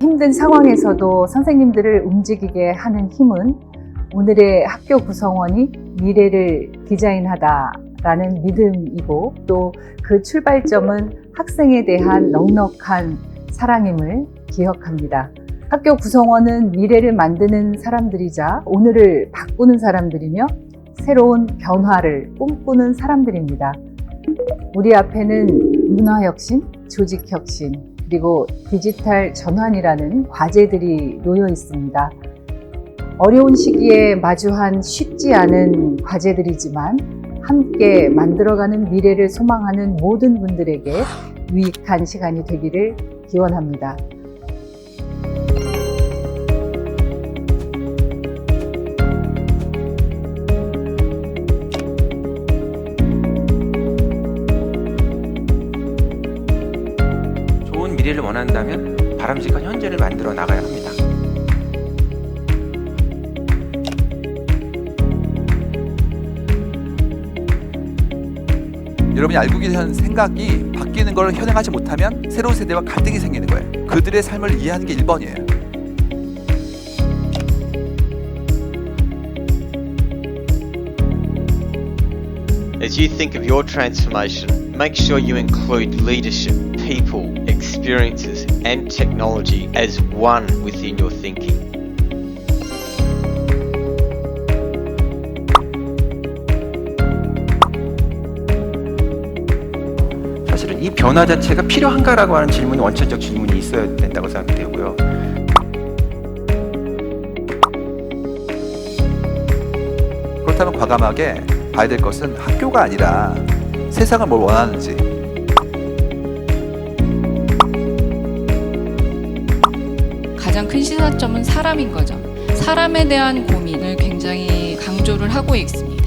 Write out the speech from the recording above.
힘든 상황에서도 선생님들을 움직이게 하는 힘은 오늘의 학교 구성원이 미래를 디자인하다라는 믿음이고 또 그 출발점은 학생에 대한 넉넉한 사랑임을 기억합니다. 학교 구성원은 미래를 만드는 사람들이자 오늘을 바꾸는 사람들이며 새로운 변화를 꿈꾸는 사람들입니다. 우리 앞에는 문화혁신, 조직혁신, 그리고 디지털 전환이라는 과제들이 놓여 있습니다. 어려운 시기에 마주한 쉽지 않은 과제들이지만 함께 만들어가는 미래를 소망하는 모든 분들에게 유익한 시간이 되기를 기원합니다. 미래를 원한다면 바람직한 현재를 만들어 나가야 합니다. 여러분이 알고 계신 생각이 바뀌는 걸 현행하지 못하면 새로운 세대와 갈등이 생기는 거예요. 그들의 삶을 이해하는 게 1번이에요. As you think of your transformation, make sure you include leadership, people, experiences, and technology as one within your thinking. 사실은 이 변화 자체가 필요한가라고 하는 질문이 원천적 질문이 있어야 된다고 생각되고요. 그렇다면 과감하게 봐야 될 것은 학교가 아니라 세상을 뭘 원하는지 가장 큰 시사점은 사람인 거죠. 사람에 대한 고민을 굉장히 강조를 하고 있습니다.